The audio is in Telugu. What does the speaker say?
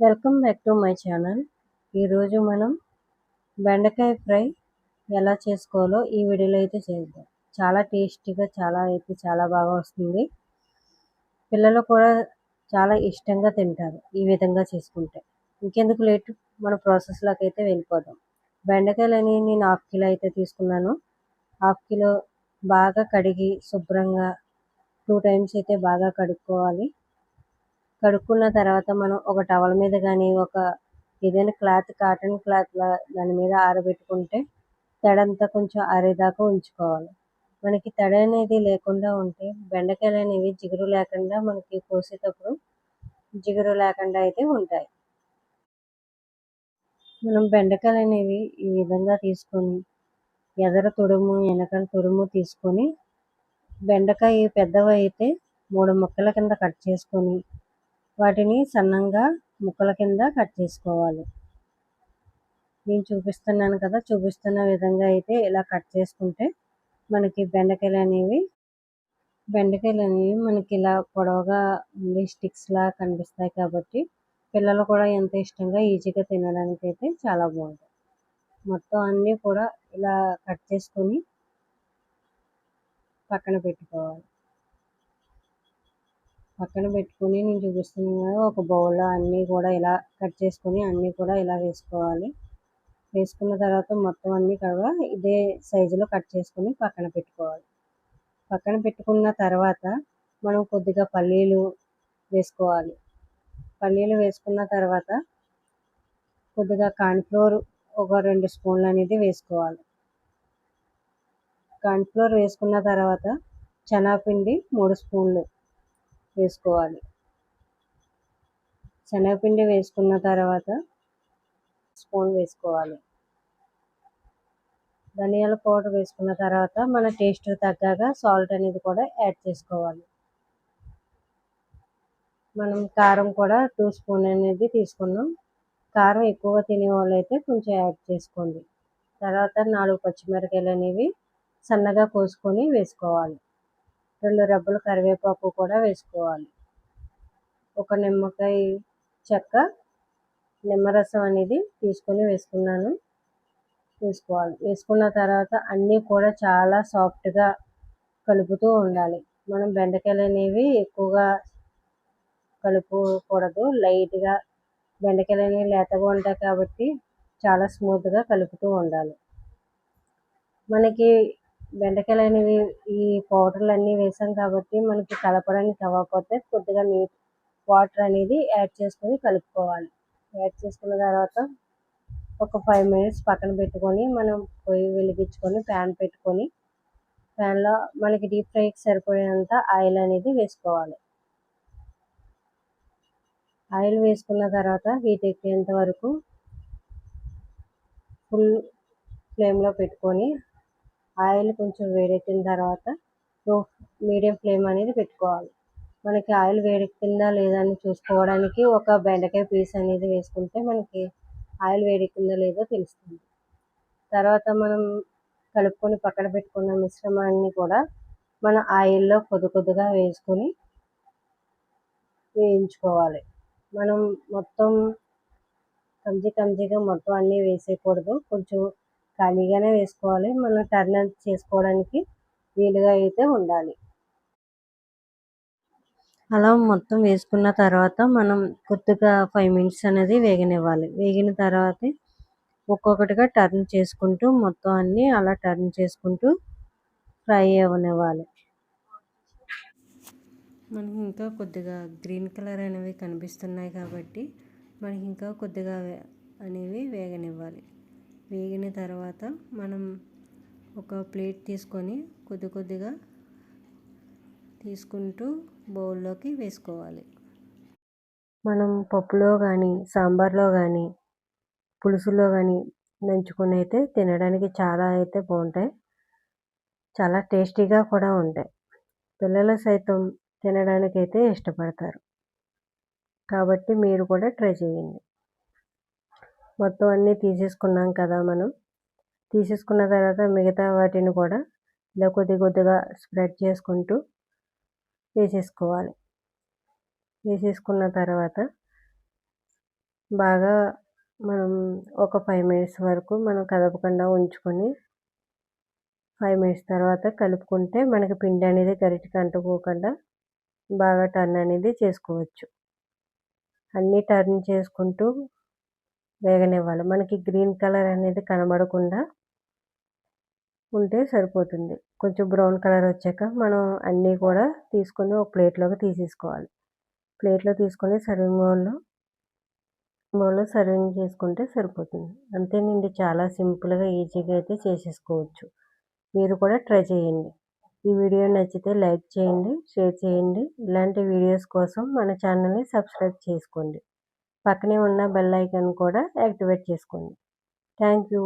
Welcome back to my channel. ఈరోజు మనం బెండకాయ ఫ్రై ఎలా చేసుకోవాలో ఈ వీడియోలో అయితే చేద్దాం. చాలా టేస్టీగా చాలా అయితే చాలా బాగా వస్తుంది. పిల్లలు కూడా చాలా ఇష్టంగా తింటారు ఈ విధంగా చేసుకుంటే. ఇంకెందుకు లేట్? మన ప్రాసెస్లోకి అయితే వెళ్ళిపోదాం. బెండకాయలు అనేవి నేను హాఫ్ కిలో అయితే తీసుకున్నాను. హాఫ్ కిలో బాగా కడిగి శుభ్రంగా టూ టైమ్స్ అయితే బాగా కడుక్కోవాలి. కడుక్కున్న తర్వాత మనం ఒక టవల్ మీద కానీ ఒక ఏదైనా క్లాత్ కాటన్ క్లాత్ దాని మీద ఆరబెట్టుకుంటే తడంతా కొంచెం ఆరేదాకా ఉంచుకోవాలి. మనకి తడి అనేది లేకుండా ఉంటే బెండకాయలు అనేవి జిగురు లేకుండా మనకి కోసేటప్పుడు జిగురు లేకుండా అయితే ఉంటాయి. మనం బెండకాయలు అనేవి ఈ విధంగా తీసుకొని ఎదర తుడుము వెనకాల తుడుము తీసుకొని బెండకాయ పెద్దవి అయితే మూడు ముక్కల కింద కట్ చేసుకొని వాటిని సన్నంగా ముక్కల కింద కట్ చేసుకోవాలి. నేను చూపిస్తున్నాను కదా చూపిస్తున్న విధంగా అయితే ఇలా కట్ చేసుకుంటే మనకి బెండకాయలు అనేవి బెండకాయలు అనేవి మనకి ఇలా పొడవుగా ఉండి స్టిక్స్లా కనిపిస్తాయి కాబట్టి పిల్లలు కూడా ఎంత ఇష్టంగా ఈజీగా తినడానికి అయితే చాలా బాగుంటుంది మొత్తం అన్నీ కూడా ఇలా కట్ చేసుకొని పక్కన పెట్టుకోవాలి. పక్కన పెట్టుకొని నేను చూపిస్తున్నాను కదా ఒక బౌల్లో అన్నీ కూడా ఇలా కట్ చేసుకొని అన్నీ కూడా ఇలా వేసుకోవాలి. వేసుకున్న తర్వాత మొత్తం అన్నీ కూడా ఇదే సైజులో కట్ చేసుకొని పక్కన పెట్టుకోవాలి. పక్కన పెట్టుకున్న తర్వాత మనం కొద్దిగా పల్లీలు వేసుకోవాలి. పల్లీలు వేసుకున్న తర్వాత కొద్దిగా కార్న్ఫ్లోర్ ఒక రెండు స్పూన్లు అనేది వేసుకోవాలి. కార్న్ఫ్లోర్ వేసుకున్న తర్వాత శనగపిండి మూడు స్పూన్లు వేసుకోవాలి. శనగపిండి వేసుకున్న తర్వాత స్పూన్ వేసుకోవాలి. ధనియాల పౌడర్ వేసుకున్న తర్వాత మన టేస్ట్ తగ్గగా సాల్ట్ అనేది కూడా యాడ్ చేసుకోవాలి. మనం కారం కూడా టూ స్పూన్ అనేది తీసుకున్నాం. కారం ఎక్కువగా తినే వాళ్ళు అయితే కొంచెం యాడ్ చేసుకోండి. తర్వాత నాలుగు పచ్చిమిరకాయలు అనేవి సన్నగా కోసుకొని వేసుకోవాలి. రెండు రబ్బలు కరివేపాకు కూడా వేసుకోవాలి. ఒక నిమ్మకాయ చెక్క నిమ్మరసం అనేది తీసుకొని వేసుకున్నాను. వేసుకోవాలి. వేసుకున్న తర్వాత అన్నీ కూడా చాలా సాఫ్ట్గా కలుపుతూ ఉండాలి. మనం బెండకాయలు అనేవి ఎక్కువగా కలుపుకూడదు. లైట్గా బెండకాయలు అనేవి లేతగా ఉంటాయి కాబట్టి చాలా స్మూత్గా కలుపుతూ ఉండాలి. మనకి బెండకాయలు అనేవి ఈ పౌడర్లు అన్నీ వేసాం కాబట్టి మనకి కలపడానికి అవ్వకపోతే కొద్దిగా నీట్ వాటర్ అనేది యాడ్ చేసుకొని కలుపుకోవాలి. యాడ్ చేసుకున్న తర్వాత ఒక ఫైవ్ మినిట్స్ పక్కన పెట్టుకొని మనం పొయ్యి వెలిగించుకొని ప్యాన్ పెట్టుకొని ప్యాన్లో మనకి డీప్ ఫ్రైకి సరిపోయేంత ఆయిల్ అనేది వేసుకోవాలి. ఆయిల్ వేసుకున్న తర్వాత హీట్ ఎక్కేంత వరకు ఫుల్ ఫ్లేమ్లో పెట్టుకొని ఆయిల్ కొంచెం వేడెక్కిన తర్వాత లో మీడియం ఫ్లేమ్ అనేది పెట్టుకోవాలి. మనకి ఆయిల్ వేడెక్కిందా లేదా అని చూసుకోవడానికి ఒక బెండకాయ పీస్ అనేది వేసుకుంటే మనకి ఆయిల్ వేడెక్కిందా లేదో తెలుస్తుంది. తర్వాత మనం కలుపుకొని పక్కన పెట్టుకున్న మిశ్రమాన్ని కూడా మన ఆయిల్లో కొద్ది కొద్దిగా వేసుకొని వేయించుకోవాలి. మనం మొత్తం కంచి కంచిగా మొత్తం అన్నీ వేసేయకూడదు. కొంచెం ఖాళీగానే వేసుకోవాలి. మనం టర్న్ చేసుకోవడానికి వీలుగా అయితే ఉండాలి. అలా మొత్తం వేసుకున్న తర్వాత మనం కొద్దిగా ఫైవ్ మినిట్స్ అనేది వేగనివ్వాలి. వేగిన తర్వాత ఒక్కొక్కటిగా టర్న్ చేసుకుంటూ మొత్తం అన్నీ అలా టర్న్ చేసుకుంటూ ఫ్రై అవ్వనివ్వాలి. మనకి ఇంకా కొద్దిగా గ్రీన్ కలర్ అనేవి కనిపిస్తున్నాయి కాబట్టి మనకి ఇంకా కొద్దిగా అనేవి వేగనివ్వాలి. వేగిన తర్వాత మనం ఒక ప్లేట్ తీసుకొని కొద్ది కొద్దిగా తీసుకుంటూ బౌల్లోకి వేసుకోవాలి. మనం పప్పులో కానీ సాంబార్లో కానీ పులుసులో కానీ నంచుకుని అయితే తినడానికి చాలా అయితే బాగుంటాయి. చాలా టేస్టీగా కూడా ఉంటాయి. పిల్లలు సైతం తినడానికి అయితే ఇష్టపడతారు. కాబట్టి మీరు కూడా ట్రై చేయండి. మొత్తం అన్నీ తీసేసుకున్నాం కదా మనం. తీసేసుకున్న తర్వాత మిగతా వాటిని కూడా ఇలా కొద్ది కొద్దిగా స్ప్రెడ్ చేసుకుంటూ వేసేసుకోవాలి. వేసేసుకున్న తర్వాత బాగా మనం ఒక ఫైవ్ మినిట్స్ వరకు మనం కదపకుండా ఉంచుకొని ఫైవ్ మినిట్స్ తర్వాత కలుపుకుంటే మనకి పిండి అనేది గరిటికి అంటుకోకుండా బాగా టర్న్ అనేది చేసుకోవచ్చు. అన్నీ టర్న్ చేసుకుంటూ వేగనివ్వాలి. మనకి గ్రీన్ కలర్ అనేది కనబడకుండా ఉంటే సరిపోతుంది. కొంచెం బ్రౌన్ కలర్ వచ్చాక మనం అన్నీ కూడా తీసుకొని ఒక ప్లేట్లోకి తీసేసుకోవాలి. ప్లేట్లో తీసుకొని సర్వింగ్ బౌల్లో బౌల్లో సర్వింగ్ చేసుకుంటే సరిపోతుంది. అంతేనండి చాలా సింపుల్గా ఈజీగా అయితే చేసేసుకోవచ్చు. మీరు కూడా ట్రై చేయండి. ఈ వీడియో నచ్చితే లైక్ చేయండి షేర్ చేయండి. ఇలాంటి వీడియోస్ కోసం మన ఛానల్ని సబ్స్క్రైబ్ చేసుకోండి. పక్కనే ఉన్న బెల్ ఐకాన్ కూడా యాక్టివేట్ చేసుకోండి. Thank you.